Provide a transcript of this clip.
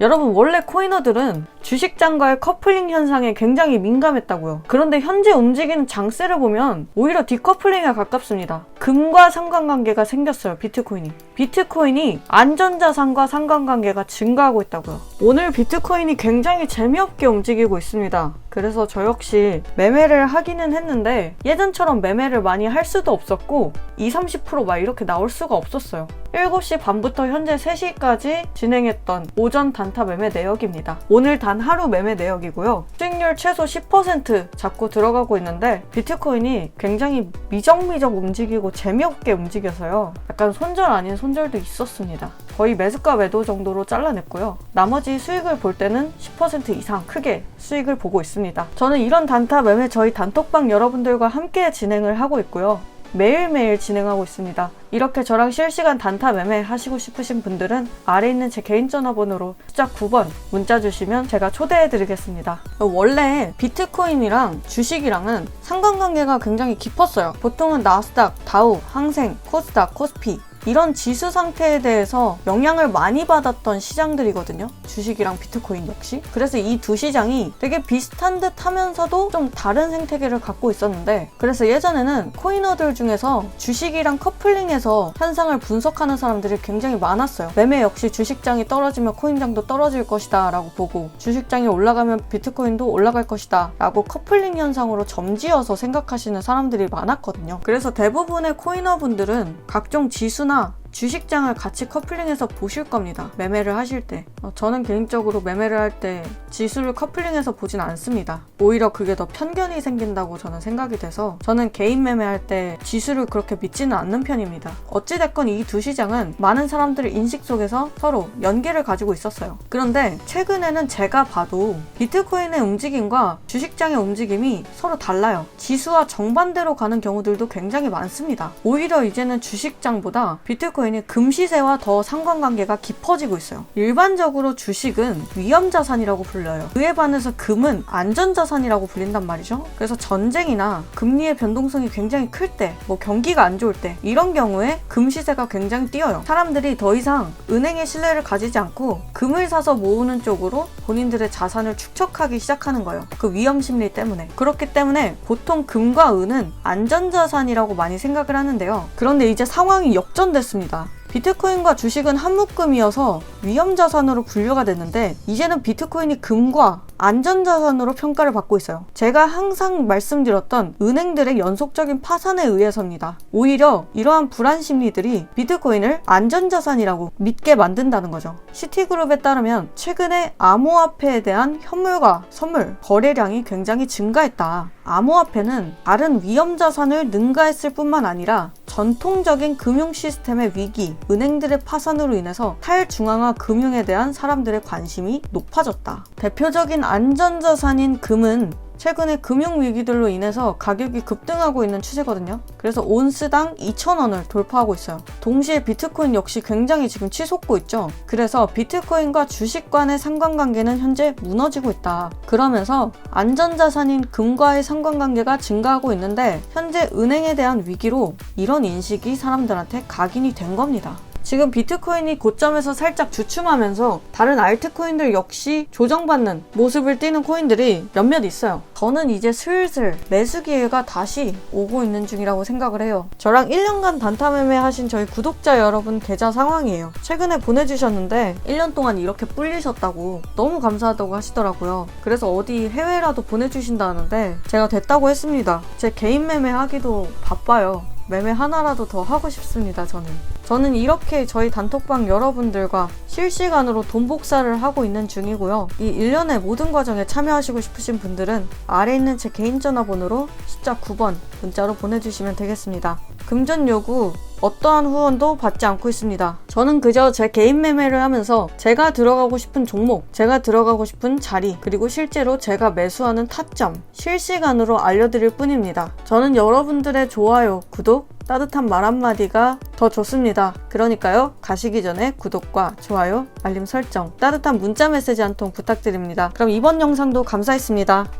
여러분 원래 코이너들은 주식장과의 커플링 현상에 굉장히 민감했다고요. 그런데 현재 움직이는 장세를 보면 오히려 디커플링에 가깝습니다. 금과 상관관계가 생겼어요. 비트코인이. 비트코인이 안전자산과 상관관계가 증가하고 있다고요. 오늘 비트코인이 굉장히 재미없게 움직이고 있습니다. 그래서 저 역시 매매를 하기는 했는데 예전처럼 매매를 많이 할 수도 없었고 20, 30%막 이렇게 나올 수가 없었어요. 7시 반부터 현재 3시까지 진행했던 오전 단타 매매 내역입니다. 오늘 단 하루 매매 내역이고요. 수익률 최소 10% 잡고 들어가고 있는데 비트코인이 굉장히 미적미적 움직이고 재미없게 움직여서요. 약간 손절 아닌 손절도 있었습니다. 거의 매수가 매도 정도로 잘라냈고요. 나머지 수익을 볼 때는 10% 이상 크게 수익을 보고 있습니다. 저는 이런 단타 매매 저희 단톡방 여러분들과 함께 진행을 하고 있고요. 매일매일 진행하고 있습니다. 이렇게 저랑 실시간 단타 매매 하시고 싶으신 분들은 아래 있는 제 개인 전화번호로 숫자 9번 문자 주시면 제가 초대해 드리겠습니다. 원래 비트코인이랑 주식이랑은 상관관계가 굉장히 깊었어요. 보통은 나스닥, 다우, 항생, 코스닥, 코스피 이런 지수 상태에 대해서 영향을 많이 받았던 시장들이거든요. 주식이랑 비트코인 역시. 그래서 이 두 시장이 되게 비슷한 듯 하면서도 좀 다른 생태계를 갖고 있었는데 그래서 예전에는 코이너들 중에서 주식이랑 커플링해서 현상을 분석하는 사람들이 굉장히 많았어요. 매매 역시 주식장이 떨어지면 코인장도 떨어질 것이다 라고 보고 주식장이 올라가면 비트코인도 올라갈 것이다 라고 커플링 현상으로 점지어서 생각하시는 사람들이 많았거든요. 그래서 대부분의 코이너분들은 각종 지수나 있어요. 주식장을 같이 커플링해서 보실 겁니다. 매매를 하실 때. 어, 저는 개인적으로 매매를 할 때 지수를 커플링해서 보진 않습니다. 오히려 그게 더 편견이 생긴다고 저는 생각이 돼서 저는 개인 매매할 때 지수를 그렇게 믿지는 않는 편입니다. 어찌됐건 이 두 시장은 많은 사람들의 인식 속에서 서로 연계를 가지고 있었어요. 그런데 최근에는 제가 봐도 비트코인의 움직임과 주식장의 움직임이 서로 달라요. 지수와 정반대로 가는 경우들도 굉장히 많습니다. 오히려 이제는 주식장보다 비트코인 이 금시세와 더 상관관계가 깊어지고 있어요. 일반적으로 주식은 위험자산이라고 불려요. 그에 반해서 금은 안전자산이라고 불린단 말이죠. 그래서 전쟁이나 금리의 변동성이 굉장히 클 때, 뭐 경기가 안 좋을 때, 이런 경우에 금시세가 굉장히 뛰어요. 사람들이 더 이상 은행의 신뢰를 가지지 않고 금을 사서 모으는 쪽으로 본인들의 자산을 축적하기 시작하는 거예요. 그 위험 심리 때문에. 그렇기 때문에 보통 금과 은은 안전자산이라고 많이 생각을 하는데요. 그런데 이제 상황이 역전됐습니다. 비트코인과 주식은 한 묶음이어서 위험자산으로 분류가 됐는데 이제는 비트코인이 금과 안전자산으로 평가를 받고 있어요. 제가 항상 말씀드렸던 은행들의 연속적인 파산에 의해서입니다. 오히려 이러한 불안 심리들이 비트코인을 안전자산이라고 믿게 만든다는 거죠. 시티그룹에 따르면 최근에 암호화폐에 대한 현물과 선물 거래량이 굉장히 증가했다. 암호화폐는 다른 위험자산을 능가했을 뿐만 아니라 전통적인 금융 시스템의 위기, 은행들의 파산으로 인해서 탈중앙화 금융에 대한 사람들의 관심이 높아졌다. 대표적인 안전자산인 금은 최근에 금융 위기들로 인해서 가격이 급등하고 있는 추세거든요. 그래서 온스당 2,000원을 돌파하고 있어요. 동시에 비트코인 역시 굉장히 지금 치솟고 있죠. 그래서 비트코인과 주식 간의 상관관계는 현재 무너지고 있다. 그러면서 안전자산인 금과의 상관관계가 증가하고 있는데 현재 은행에 대한 위기로 이런 인식이 사람들한테 각인이 된 겁니다. 지금 비트코인이 고점에서 살짝 주춤하면서 다른 알트코인들 역시 조정받는 모습을 띠는 코인들이 몇몇 있어요. 저는 이제 슬슬 매수 기회가 다시 오고 있는 중이라고 생각을 해요. 저랑 1년간 단타 매매 하신 저희 구독자 여러분 계좌 상황이에요. 최근에 보내주셨는데 1년 동안 이렇게 불리셨다고 너무 감사하다고 하시더라고요. 그래서 어디 해외라도 보내주신다는데 제가 됐다고 했습니다. 제 개인 매매 하기도 바빠요. 매매 하나라도 더 하고 싶습니다, 저는. 저는 이렇게 저희 단톡방 여러분들과 실시간으로 돈 복사를 하고 있는 중이고요. 이 일련의 모든 과정에 참여하시고 싶으신 분들은 아래 있는 제 개인 전화번호로 숫자 9번 문자로 보내주시면 되겠습니다. 금전 요구 어떠한 후원도 받지 않고 있습니다. 저는 그저 제 개인 매매를 하면서 제가 들어가고 싶은 종목, 제가 들어가고 싶은 자리, 그리고 실제로 제가 매수하는 타점, 실시간으로 알려드릴 뿐입니다. 저는 여러분들의 좋아요, 구독, 따뜻한 말 한마디가 더 좋습니다. 그러니까요, 가시기 전에 구독과 좋아요, 알림 설정, 따뜻한 문자 메시지 한 통 부탁드립니다. 그럼 이번 영상도 감사했습니다.